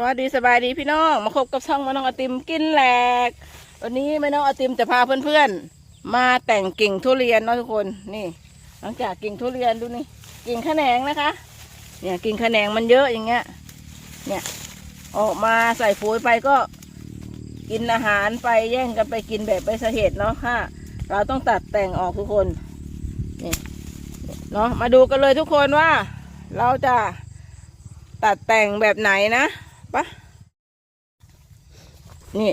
สวัสดีสบายดีพี่น้องมาพบกับช่องมาน้องอติมกินแหลก วันนี้แม่น้องอติมจะพาเพื่อนๆ มาแต่งกิ่งทุเรียนเนาะทุกคนนี่ หลังจากกิ่งทุเรียนดูนี่ กิ่งขแหนงนะคะ เนี่ยกิ่งขแหนงมันเยอะอย่างเงี้ย เนี่ยออกมาใส่ปุ๋ยไปก็กินอาหารไปแย่งกันไปกินแบบไปสาเหตุเนาะค่ะ เราต้องตัดแต่งออกทุกคนนี่เนาะมาดูกันเลยทุกคนว่า เราจะตัดแต่งแบบไหนนะ ปะนี่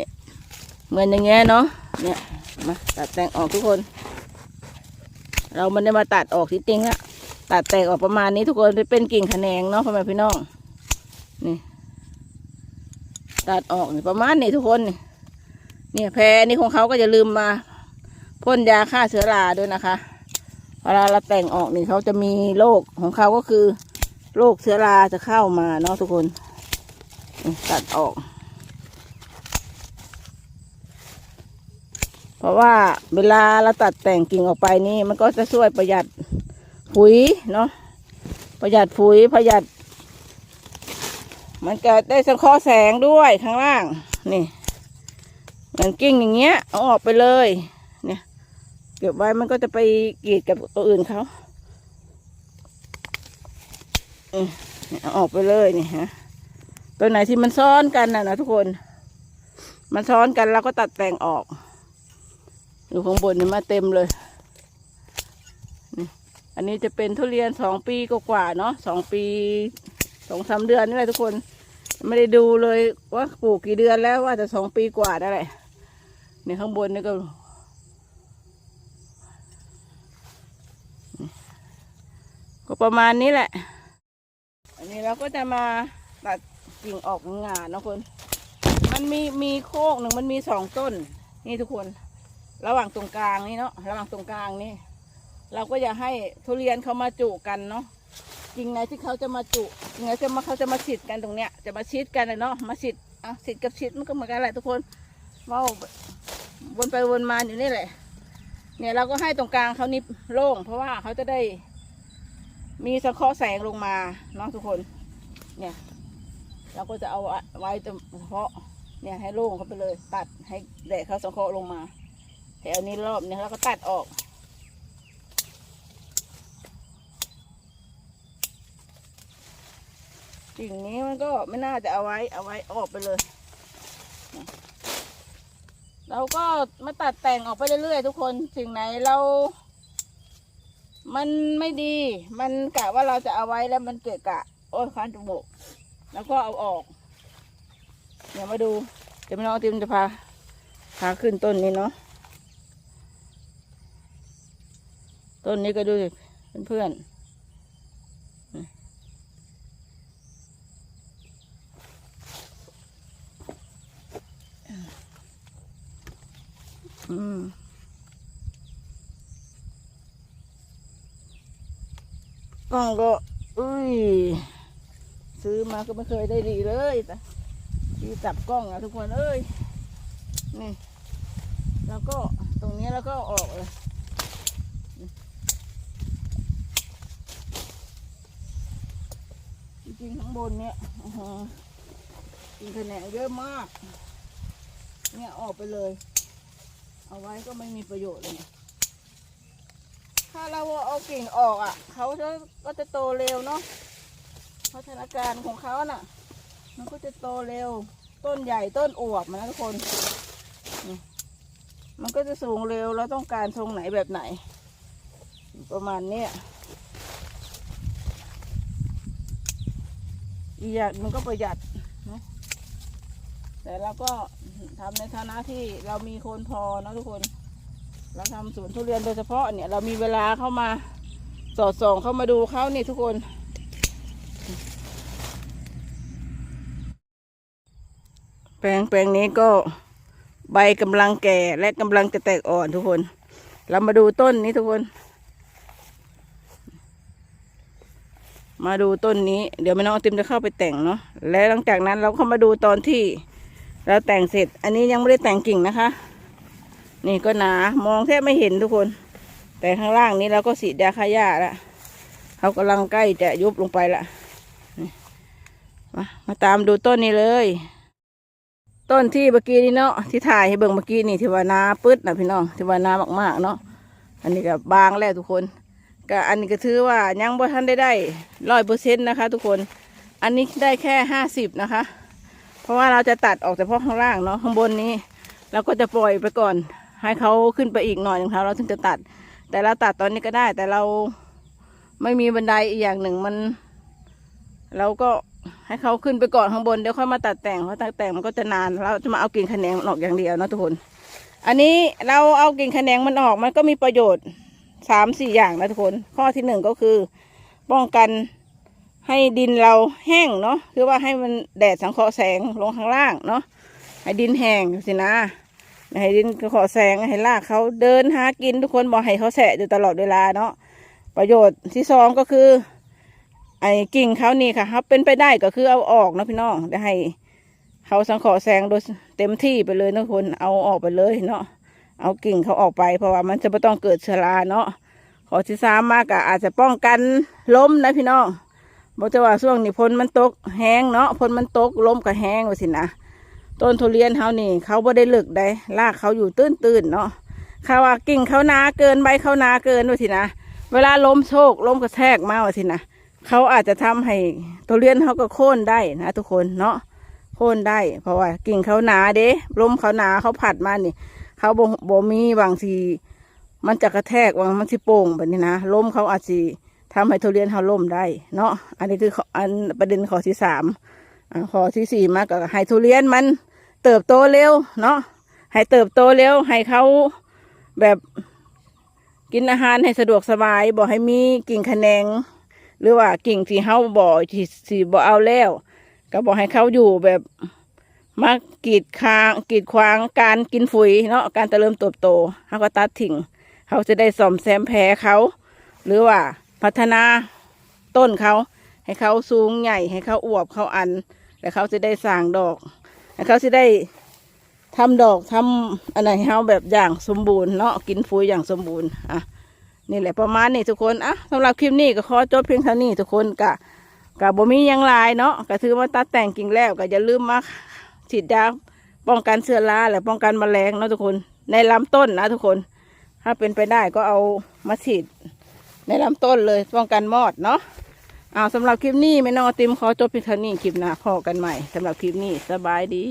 เหมือนอย่างเงี้ยเนาะเนี่ยมาตัดแต่งออกทุกคน เรามันได้มาตัดออกที่จริงอะตัดแต่งออกประมาณนี้ทุกคนเป็นกิ่งแขนงเนาะพ่อแม่พี่น้องนี่ ตัดออกนี่ประมาณนี้ทุกคนเนี่ยแพรนี่ของเขาก็จะลืมมาพ่นยาฆ่าเชื้อราด้วยนะคะเวลาเราแต่งออกนี่เขาจะมีโรคของเขาก็คือโรคเชื้อราจะเข้ามาเนาะทุกคน ตัดออก เพราะว่าเวลาเราตัดแต่งกิ่งออกไปนี่ มันก็จะช่วยประหยัดปุ๋ยเนาะประหยัดปุ๋ยประหยัด มันก็ได้สังเคราะห์แสงด้วยข้างล่าง นี่เหมือนกิ้งอย่างเงี้ยเอาออกไปเลย เนี่ย เก็บไว้มันก็จะไปกีดกับตัวอื่นเขาเนี่ยเอาออกไปเลยนี่ฮะ ตัวไหนที่มันซ้อนกันนะนะทุกคน มันซ้อนกันเราก็ตัดแต่งออก อยู่ข้างบนนี่มาเต็มเลยนี่อันนี้จะเป็นทุเรียนสองปีกว่าเนาะสองปีสองสามเดือนนี่แหละทุกคน ไม่ได้ดูเลยว่าปลูกกี่เดือนแล้วว่าจะสองปีกว่าได้แหละนี่ข้างบนนี่ก็ก็ประมาณนี้แหละ อันนี้เราก็จะมาตัด กิ่งออกงานนะคนมันมีมีโคกหนึ่งมันมีสองต้น นี่ทุกคน ระหว่างตรงกลางนี่เนาะระหว่างตรงกลางนี่ เราก็อยากให้ทุเรียนเขามาจุกันเนาะกิ่งไหนที่เขาจะมาจุกิ่งไหนจะมาเขาจะมาฉีดกันตรงเนี้ย จะมาฉีดกันเลยเนาะมาฉีดอะฉีดกับฉีดมันก็เหมือนกันแหละทุกคนเว่าวนไปวนมาอยู่นี่แหละ เนี่ยเราก็ให้ตรงกลางเขานี่โล่ง เพราะว่าเขาจะได้มีสะเคราะห์แสงลงมาเนาะทุกคน เนี่ย เราก็จะเอาไว้เฉพาะเนี่ยให้โล่งเขาไปเลย ตัดให้แดดเขาสังเคราะห์ลงมา แถวนี้รอบเนี่ยเราก็ตัดออก สิ่งนี้มันก็ไม่น่าจะเอาไว้เอาไว้ออกไปเลยเราก็มาตัดแต่งออกไปเรื่อยๆทุกคนสิ่งไหนเรา มันไม่ดี มันกะว่าเราจะเอาไว้แล้วมันเกะกะ โอ้ยคันจมูก แล้วก็เอาออก เดี๋ยวมาดู เดี๋ยวพี่น้องติมจะพาพาขึ้นต้นนี้เนาะต้นนี้ก็ดูเพื่อนๆอืมกล้องก็อุ้ย ซื้อมาก็ไม่เคยได้ดีเลยแต่ที่จับกล้องอะทุกคนเอ้ยนี่แล้วก็ตรงนี้แล้วก็ออกเลยจริงๆข้างบนเนี่ยกินแขนงเยอะมาก เนี่ยออกไปเลย เอาไว้ก็ไม่มีประโยชน์เลยเนี่ยถ้าเราเอากิ่งออกอะเขาจะก็จะโตเร็วเนาะ พัฒนาการของเขาน่ะ มันก็จะโตเร็ว ต้นใหญ่ต้นอวบนะทุกคน มันก็จะสูงเร็วเราต้องการทรงไหนแบบไหน ประมาณนี้อีกอย่างมันก็ประหยัดนะแต่เราก็ทำในฐานะที่เรามีคนพอนะทุกคน เราทำสวนทุเรียนโดยเฉพาะเนี่ยเรามีเวลาเข้ามาสอดส่องเข้ามาดูเขานี่ทุกคน แปลงแปลงนี้ก็ใบกำลังแก่และกำลังจะแตกอ่อนทุกคน เรามาดูต้นนี้ทุกคน มาดูต้นนี้ เดี๋ยวแม่น้องติมจะเข้าไปแต่งเนาะ และหลังจากนั้นเราเข้ามาดูตอนที่ เราแต่งเสร็จ อันนี้ยังไม่ได้แต่งกิ่งนะคะ นี่ก็หนามองแทบไม่เห็นทุกคน แต่ข้างล่างนี้เราก็สีดยาฆ่าหญ้าล้วเขากำลังใกล้จะยุบลงไปละมามาตามดูต้นนี้เลย ต้นที่เมื่อกี้นี่เนาะที่ถ่ายให้เบิ่งเมื่อกี้นี่ที่ว่านาปึ๊ดนะพี่น้องที่ว่านามากๆเนาะอันนี้ก็บางแล้วทุกคนก็อันนี้ก็ถือว่ายังบ่ทันได้ได้ร้อยเปอร์เซ็นต์นะคะ ทุกคนอันนี้ได้แค่ห้าสิบนะคะ เพราะว่าเราจะตัดออกแต่เพาะข้างล่างเนาะข้างบนนี้เราก็จะปล่อยไปก่อน ให้เขาขึ้นไปอีกหน่อยนึงครับเราถึงจะตัด แต่เราตัดตอนนี้ก็ได้ แต่เราไม่มีบันไดอีกอย่างหนึ่งมัน เราก็ ให้เขาขึ้นไปก่อนข้างบนเดี๋ยวค่อยมาตัดแต่งเพราะตัดแต่งมันก็จะนานเราจะมาเอากิ่งแขนงมันออกอย่างเดียวนะทุกคน อันนี้เราเอากิ่งแขนงมันออกมันก็มีประโยชน์สามสี่อย่างนะทุกคน ข้อที่หนึ่งก็คือป้องกันให้ดินเราแห้งเนาะคือว่าให้มันแดดสังเคราะห์แสงลงข้างล่างเนาะให้ดินแห้งสินะให้ดินสังเคราะห์แสงให้รากเขาเดินหากินทุกคนบอกให้เขาแสะอยู่ตลอดเวลาเนาะประโยชน์ที่สองก็คือ ไอ้กิ่งเขานี่ค่ะครับเป็นไปได้ก็คือเอาออกนะพี่น้องได้ให้เขาสังเคราะห์แสงโดยเต็มที่ไปเลยนะทุกคนเอาออกไปเลยเนาะเอากิ่งเขาออกไปเพราะว่ามันจะไม่ต้องเกิดเชื้อราเนาะขอที่สามมากก็อาจจะป้องกันล้มนะพี่น้องบอกจะว่าช่วงนี้พลมันตกแห้งเนาะพลมันตกล้มก็แห้งว่าสินะต้นทุเรียนเขานี่เขาบ่ได้เลึกได้รากเขาอยู่ตื้นตื้นๆเนาะเขาว่ากิ่งเขานาเกินใบเขานาเกินว่าสินะเวลาล้มโชคล้มกระแทกมาว่าสินะ เขาอาจจะทำให้ตัวเรียนเขาก็โค่นได้นะทุกคนเนาะโค่นได้ เพราะว่ากิ่งเขาหนาเด้ลมเขาหนาเขาผัดมานี่เขาบ่บ่มีบางทีมันจะกระแทกบางมันสิโป่งแบบนี้นะลมเขาอาจจะทำให้ทุเรียนเขาล่มได้เนาะอันนี้คือข้ออันประเด็นข้อที่สามข้อที่สี่มาก็ให้ทุเรียนมันเติบโตเร็วเนาะให้เติบโตเร็วให้เขาแบบกินอาหารให้สะดวกสบายบอกให้มีกิ่งขนง หรือว่ากิ่งที่เฮาบ่ที่สิบ่เอาแล้ว ก็บอกให้เขาอยู่แบบมากีดคางกีดขวางการกินฝุ่ยเนาะการเจริญเติบโตเขาก็ตัดทิ้งเขาจะได้ซ่อมแซมแผลเขา หรือว่าพัฒนาต้นเขาให้เขาสูงใหญ่ให้เขาอวบเขาอัน แล้วเขาจะได้สร้างดอกให้เขาจะได้ทำดอกทำอะไรให้เขาแบบอย่างสมบูรณ์เนาะกินฝุ่ยอย่างสมบูรณ์อะ นี่แหละประมาณนี้ทุกคนอะสำหรับคลิปนี้ก็ขอจบเพียงเท่านี้ทุกคนกะกะบ่มียังลายเนาะก็ถือว่าตัดแต่งกิ่งแล้วก็อย่าลืมมาฉีดยาป้องกันเชื้อราและป้องกันแมลงเนาะทุกคน ในลำต้นนะทุกคน ถ้าเป็นไปได้ก็เอามาฉีดในลำต้นเลยป้องกันมอดเนาะเอาสำหรับคลิปนี้แม่น้องติมขอจบเพียงเท่านี้คลิปหน้าพอกันใหม่สำหรับคลิปนี้สบายดี